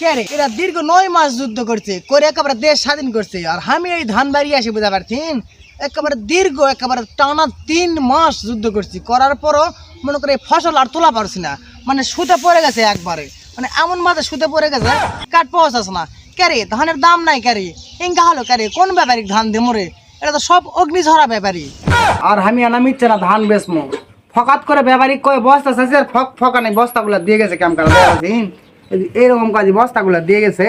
কে রে? এরা দীর্ঘ নয় মাস যুদ্ধ করছে, করে একেবারে দেশ স্বাধীন করছে। আর আমি এই ধান বাড়ি আসি, বুঝতে পারছেন? একেবারে দীর্ঘ, একেবারে টানা তিন মাস যুদ্ধ করছি। করার পরও মনে করে ফসল আর তোলা পারছি না। মানে সুতে পড়ে গেছে একবারে। মানে এমন মাঝে সুতে পড়ে গেছে, কাঠ পৌঁছাস না। ক্যারে ধানের দাম নাই ক্যারে ইঙ্গা হলো ক্যারে কোন ব্যাপারী ধান দে মরে এটা তো সব অগ্নিঝরা ব্যাপারী। আর আমি আনা মিচ্ছে না ধান বেচমো। ফকাত করে ব্যাপারী কয়ে বস্তা শেষে ফক ফকা নেই বস্তাগুলো দিয়ে গেছে কেমন দেখেন এইরকম কাজ বস্তাগুলো দিয়ে গেছে,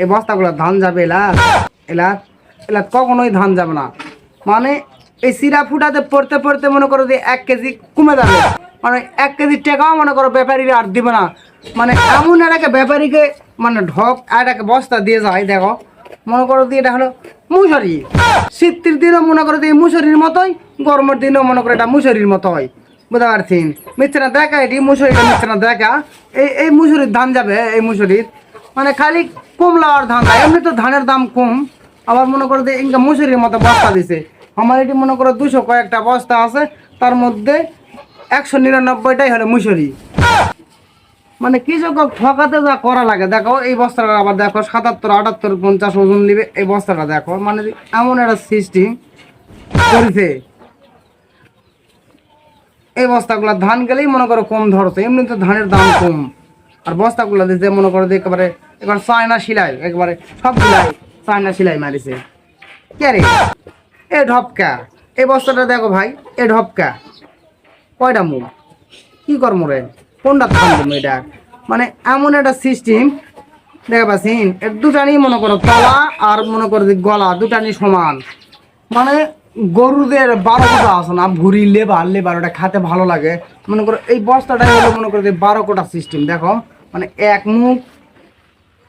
এই বস্তাগুলো ধান যাবে এলা। এলা এলা কখনোই ধান যাবে না। মানে এই সিরা ফুটাতে পড়তে পড়তে মনে করো যে এক কেজি কমে যাবে। মানে এক কেজি টাকাও মনে করো ব্যাপারীরা আর দিবে না। মানে এমন এটাকে ব্যাপারীকে মানে ঢক একটা বস্তা দিয়ে যায়, দেখো। মনে করো যে এটা হলো মুসরি। শীতের দিনও মনে করো যে মুসরির মতোই, গরমের দিনেও মনে করো এটা মুসরির মতো হয় বুঝতে পারছেন মিথ্যে দেখা, এটি মুসুরিটা মিথ্যে দেখা। এই এই মুসুরির ধান যাবে, এই মুসুরির। মানে খালি কমলা আর ধান এমনি তো ধানের দাম কম। আবার মনে করো যে ইনকা মুসুরির মতো বস্তা দিছে। আমার এটি মনে করো দুশো কয়েকটা বস্তা আছে, তার মধ্যে একশো নিরানব্বইটাই হলো মুসুরি। মানে কৃষক ঠকাতে যা করা লাগে। দেখো, এই বস্তাটা আবার দেখো, সাতাত্তর, আটাত্তর, পঞ্চাশ ওজন নিবে, এই বস্তাটা দেখো। মানে এমন একটা সিস্টেম করেছে। এই বস্তাগুলো ধান গেলেই মনে করো কম ধরছে, এমনি তো ধানের দাম কম। আর বস্তাগুলো দিতে মনে করো যে একেবারে এবার চায়না সিলাই, একবারে সব সিলাই চায়না সিলাই মারিছে। কে রে? এ ঢপকা, এই বস্তাটা দেখো ভাই, এ ঢপকা। কয়টা মুখ? কি কর মোরে কোনটা থামবো এটা? মানে এমন একটা সিস্টেম দেখা পাচ্ছেন এর দুটানি মনে করো তলা আর মনে করো গলা দুটানি সমান। মানে গরুদের বারো কোটা আছে না? ভুরি লেবার লেবার, ওটা খাতে ভালো লাগে। মনে করো এই বস্তাটা হলো মনে করো যে বারো কোটা সিস্টেম দেখো। মানে এক মুখ,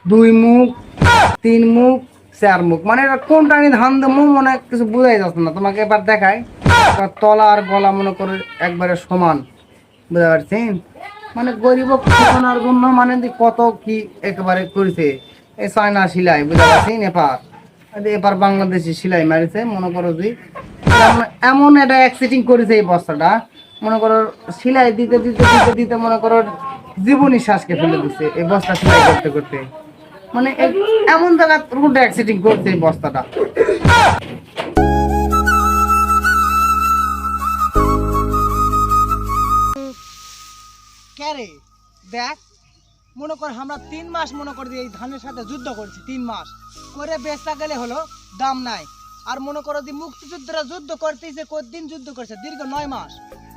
দুই মুখ, তিন মুখ, চার মুখ। মানে এটা কোনটা আমি ধান দেবো মনে কিছু বোঝাই যাচ্ছে না। তোমাকে এবার দেখায় তলা আর গলা মনে করো একবারে সমান। বুঝতে পারছেন মানে গরিব জন্য মানে কত কি একেবারে করেছে। এই চায়না সিলাই, বুঝতে এই যে এবার বাংলাদেশি সিলাই মারিছে, মনে করো যে এমন- একটা অ্যাক্সিডিং করেছে এই বস্তাটা, মনে করো সিলাই দিতে দিতে দিতে দিতে মনে করো জীবনী শ্বাসকে ফেলে দিচ্ছে এই বস্তা সিলাই করতে করতে। মানে এমন জায়গা রুটে অ্যাক্সিডিং করছে এই বস্তাটা। দেখ। মনে কর আমরা তিন মাস মনে করি এই ধানের সাথে যুদ্ধ করছি, তিন মাস। করে বেচা গেলে হলো দাম নাই। আর মনে করো যে মুক্তিযুদ্ধরা যুদ্ধ করতেছে, কতদিন যুদ্ধ করছে? দীর্ঘ নয় মাস।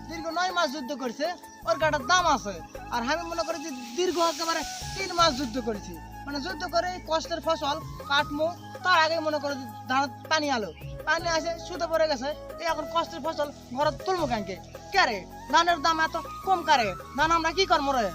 দীর্ঘ নয় মাস যুদ্ধ করছে, ওর গাটার দাম আছে। আর আমি মনে করি যে দীর্ঘ একেবারে তিন মাস যুদ্ধ করেছি। মানে যুদ্ধ করে কষ্টের ফসল কাটমু, তার আগে মনে করো ধান, পানি আলো। পানি আসে সুতে পড়ে গেছে এই এখন কষ্টের ফসল ঘরে তুলবো কেনকে কে রে? ধানের দাম এত কম কারে ধান আমরা কি করব রে?